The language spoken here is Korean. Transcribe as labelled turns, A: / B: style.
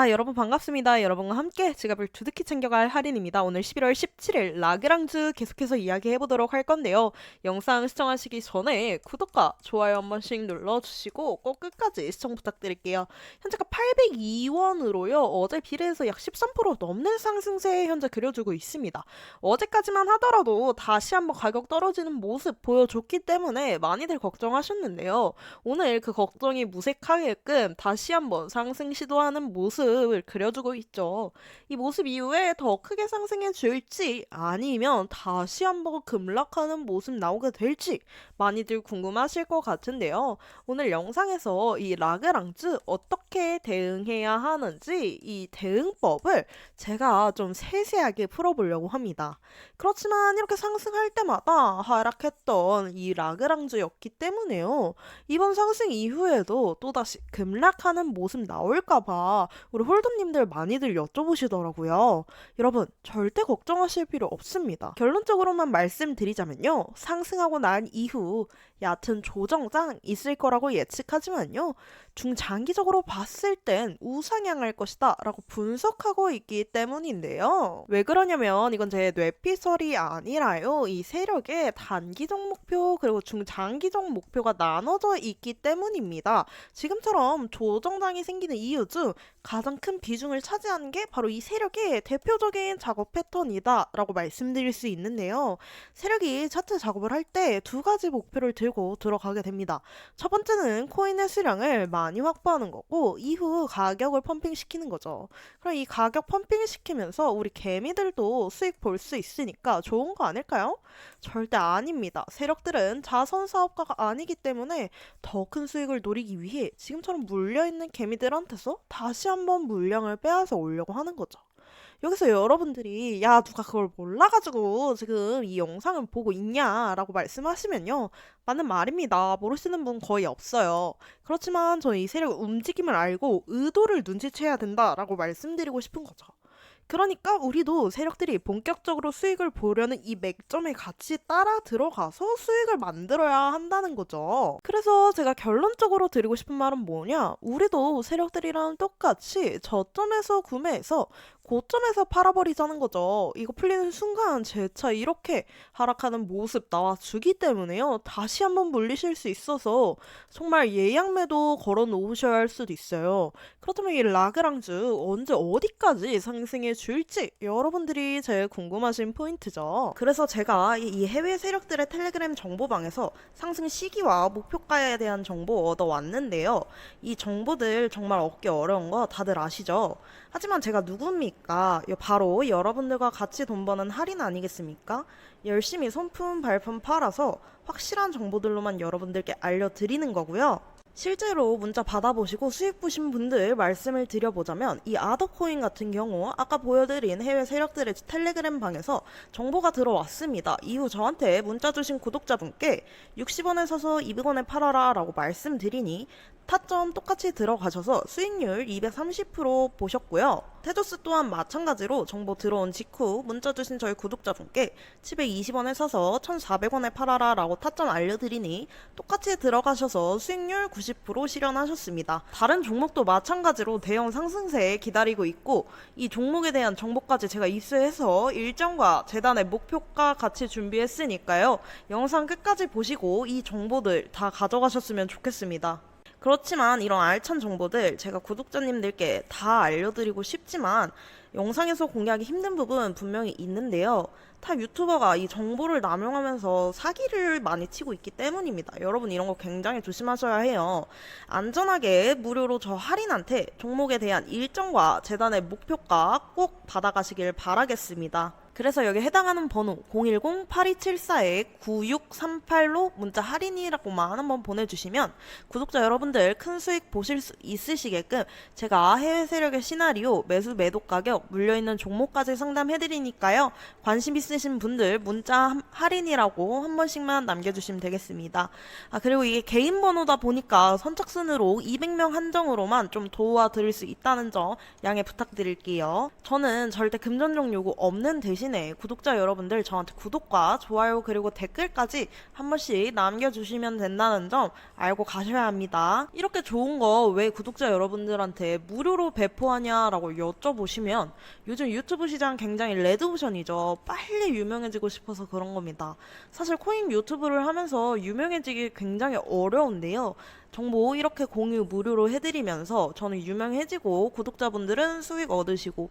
A: 자, 여러분 반갑습니다. 여러분과 함께 지갑을 두둑히 챙겨갈 할인입니다. 오늘 11월 17일 라그랑즈 계속해서 이야기해 보도록 할 건데요. 영상 시청하시기 전에 구독과 좋아요 한 번씩 눌러주시고 꼭 끝까지 시청 부탁드릴게요. 현재가 802원으로요. 어제 비례해서 약 13% 넘는 상승세 현재 그려주고 있습니다. 어제까지만 하더라도 다시 한번 가격 떨어지는 모습 보여줬기 때문에 많이들 걱정하셨는데요. 오늘 그 걱정이 무색하게끔 다시 한번 상승 시도하는 모습 을 그려주고 있죠. 이 모습 이후에 더 크게 상승해 줄지 아니면 다시 한번 급락하는 모습 나오게 될지 많이들 궁금하실 것 같은데요. 오늘 영상에서 이 라그랑즈 어떻게 대응해야 하는지 이 대응법을 제가 좀 세세하게 풀어보려고 합니다. 그렇지만 이렇게 상승할 때마다 하락했던 이 라그랑즈였기 때문에요. 이번 상승 이후에도 또다시 급락하는 모습 나올까봐 우리 홀더님들 많이들 여쭤보시더라고요. 여러분, 절대 걱정하실 필요 없습니다. 결론적으로만 말씀드리자면요. 상승하고 난 이후 얕은 조정장 있을 거라고 예측하지만요. 중장기적으로 봤을 땐 우상향할 것이다 라고 분석하고 있기 때문인데요. 왜 그러냐면 이건 제 뇌피설이 아니라요. 이 세력의 단기적 목표 그리고 중장기적 목표가 나눠져 있기 때문입니다. 지금처럼 조정장이 생기는 이유 중 가장 큰 비중을 차지하는 게 바로 이 세력의 대표적인 작업 패턴이다 라고 말씀드릴 수 있는데요. 세력이 차트 작업을 할 때 두 가지 목표를 들고 들어가게 됩니다. 첫 번째는 코인의 수량을 많이 확보하는 거고 이후 가격을 펌핑시키는 거죠. 그럼 이 가격 펌핑시키면서 우리 개미들도 수익 볼 수 있으니까 좋은 거 아닐까요? 절대 아닙니다. 세력들은 자선 사업가가 아니기 때문에 더 큰 수익을 노리기 위해 지금처럼 물려있는 개미들한테서 다시 한번 물량을 빼앗아 오려고 하는 거죠. 여기서 여러분들이 야 누가 그걸 몰라가지고 지금 이 영상을 보고 있냐라고 말씀하시면요. 맞는 말입니다. 모르시는 분 거의 없어요. 그렇지만 이 세력 움직임을 알고 의도를 눈치채야 된다라고 말씀드리고 싶은 거죠 그러니까 우리도 세력들이 본격적으로 수익을 보려는 이 맥점에 같이 따라 들어가서 수익을 만들어야 한다는 거죠. 그래서 제가 결론적으로 드리고 싶은 말은 뭐냐? 우리도 세력들이랑 똑같이 저점에서 구매해서 고점에서 팔아버리자는 거죠. 이거 풀리는 순간 제 차 이렇게 하락하는 모습 나와주기 때문에요. 다시 한번 물리실 수 있어서 정말 예약매도 걸어 놓으셔야 할 수도 있어요. 그렇다면 이 라그랑즈 언제 어디까지 상승해 줄지 여러분들이 제일 궁금하신 포인트죠. 그래서 제가 이- 이 해외 세력들의 텔레그램 정보방에서 상승 시기와 목표가에 대한 정보 얻어왔는데요. 이 정보들 정말 얻기 어려운 거 다들 아시죠? 하지만 제가 누굽니까? 여- 바로 여러분들과 같이 돈 버는 할인 아니겠습니까? 열심히 손품 발품 팔아서 확실한 정보들로만 여러분들께 알려드리는 거고요. 실제로 문자 받아보시고 수익 보신 분들 말씀을 드려보자면 이 아더코인 같은 경우 아까 보여드린 해외 세력들의 텔레그램 방에서 정보가 들어왔습니다. 이후 저한테 문자 주신 구독자분께 60원에 사서 200원에 팔아라 라고 말씀드리니 타점 똑같이 들어가셔서 수익률 230% 보셨고요. 테조스 또한 마찬가지로 정보 들어온 직후 문자 주신 저희 구독자분께 720원에 사서 1,400원에 팔아라 라고 타점 알려드리니 똑같이 들어가셔서 수익률 90% 실현하셨습니다. 다른 종목도 마찬가지로 대형 상승세에 기다리고 있고 이 종목에 대한 정보까지 제가 입수해서 일정과 재단의 목표가 같이 준비했으니까요. 영상 끝까지 보시고 이 정보들 다 가져가셨으면 좋겠습니다. 그렇지만 이런 알찬 정보들 제가 구독자님들께 다 알려드리고 싶지만 영상에서 공개하기 힘든 부분 분명히 있는데요. 타 유튜버가 이 정보를 남용하면서 사기를 많이 치고 있기 때문입니다. 여러분 이런 거 굉장히 조심하셔야 해요. 안전하게 무료로 저 할인한테 종목에 대한 일정과 재단의 목표가 꼭 받아가시길 바라겠습니다. 그래서 여기 해당하는 번호 010-8274-9638로 문자 할인이라고만 한번 보내주시면 구독자 여러분들 큰 수익 보실 수 있으시게끔 제가 해외 세력의 시나리오, 매수 매도 가격, 물려있는 종목까지 상담해드리니까요. 관심 있으신 분들 문자 한- 할인이라고 한 번씩만 남겨주시면 되겠습니다. 아 그리고 이게 개인 번호다 보니까 선착순으로 200명 한정으로만 좀 도와드릴 수 있다는 점 양해 부탁드릴게요. 저는 절대 금전적 요구 없는 대신에 구독자 여러분들 저한테 구독과 좋아요 그리고 댓글까지 한 번씩 남겨주시면 된다는 점 알고 가셔야 합니다. 이렇게 좋은 거 왜 구독자 여러분들한테 무료로 배포하냐라고 여쭤보시면 요즘 유튜브 시장 굉장히 레드오션이죠. 빨리 유명해지고 싶어서 그런 겁니다. 사실 코인 유튜브를 하면서 유명해지기 굉장히 어려운데요. 정보 이렇게 공유 무료로 해드리면서 저는 유명해지고 구독자분들은 수익 얻으시고